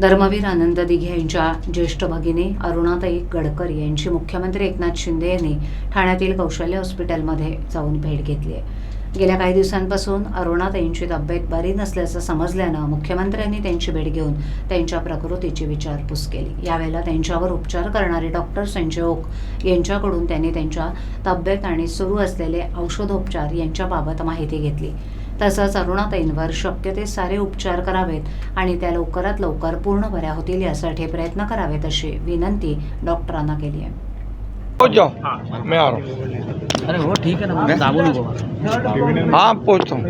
धर्मवीर आनंद दिघे यांच्या ज्येष्ठ भगिनी अरुणाताई गडकर यांची मुख्यमंत्री एकनाथ शिंदे यांनी ठाण्यातील कौशल्य हॉस्पिटलमध्ये जाऊन भेट घेतली आहे. गेल्या काही दिवसांपासून अरुणाताईंची तब्येत बरी नसल्याचं समजल्यानं मुख्यमंत्र्यांनी त्यांची भेट घेऊन त्यांच्या प्रकृतीची विचारपूस केली. यावेळेला त्यांच्यावर उपचार करणारे डॉक्टर संजय ओक यांच्याकडून त्यांनी त्यांच्या तब्येत आणि सुरू असलेले औषधोपचार यांच्याबाबत माहिती घेतली. तसंच अरुणाताईंवर शक्य ते सारे उपचार करावेत आणि त्या लवकरात लवकर पूर्ण बऱ्या होतील यासाठी प्रयत्न करावेत अशी विनंती डॉक्टरांना केली आहे. पहुंच जाओ. मैं आ रहा हूँ अरे हो ठीक आहे ना मग हाँ पहुंचता. हूँ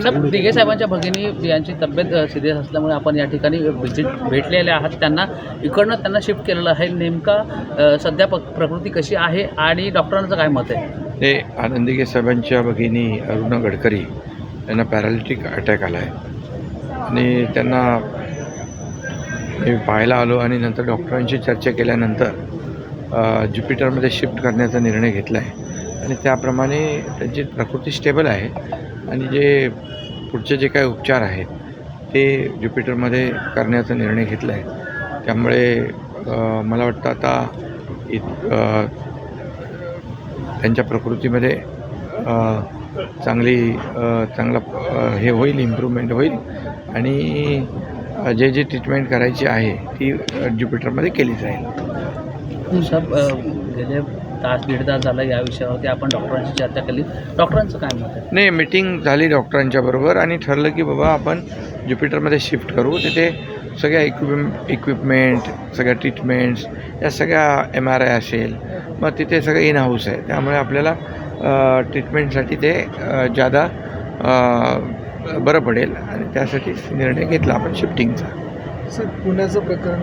साहेब दिघे साहेबांच्या भगिनी यांची तब्येत सिरियस असल्यामुळे आपण या ठिकाणी व्हिजिट भेटलेले आहात. त्यांना इकडनं त्यांना शिफ्ट केलेलं आहे. नेमका सध्या प्रकृती कशी आहे आणि डॉक्टरांचं काय मत आहे? ते आनंदिके साहेबांच्या भगिनी अरुणा गडकरी यांना पॅरालिटिक अटॅक आला आहे आणि त्यांना मी पाहायला आलो आणि नंतर डॉक्टरांशी चर्चा केल्यानंतर ज्युपिटरमध्ये शिफ्ट करण्याचा निर्णय घेतला आहे आणि त्याप्रमाणे त्यांची प्रकृती स्टेबल आहे. आणि जे पुढचे जे काही उपचार आहेत ते ज्युपिटरमध्ये करण्याचा निर्णय घेतला आहे त्यामुळे मला वाटतं आता इत त्यांच्या प्रकृतीमध्ये चांगली चांगला हे होईल इम्प्रूव्हमेंट होईल. आणि जे जे ट्रीटमेंट करायची आहे ती ज्युपिटरमध्ये केली जाईल. साहेब गेल्या तास दीड तास झाला या विषयावरती आपण डॉक्टरांशी चर्चा केली. डॉक्टरांचं काय मत आहे? नाही मीटिंग झाली डॉक्टरांच्या बरोबर आणि ठरलं की बाबा आपण ज्युपिटरमध्ये शिफ्ट करू. तिथे सगळ्या इक्विप इक्विपमेंट सगळ्या ट्रीटमेंट्स या सगळ्या एम आर आय असेल मग तिथे सगळं इन हाऊस आहे. त्यामुळे आपल्याला ट्रीटमेंटसाठी ते जादा बरं पडेल. आणि त्यासाठी निर्णय घेतला आपण शिफ्टिंगचा सर पुण्याचं प्रकरण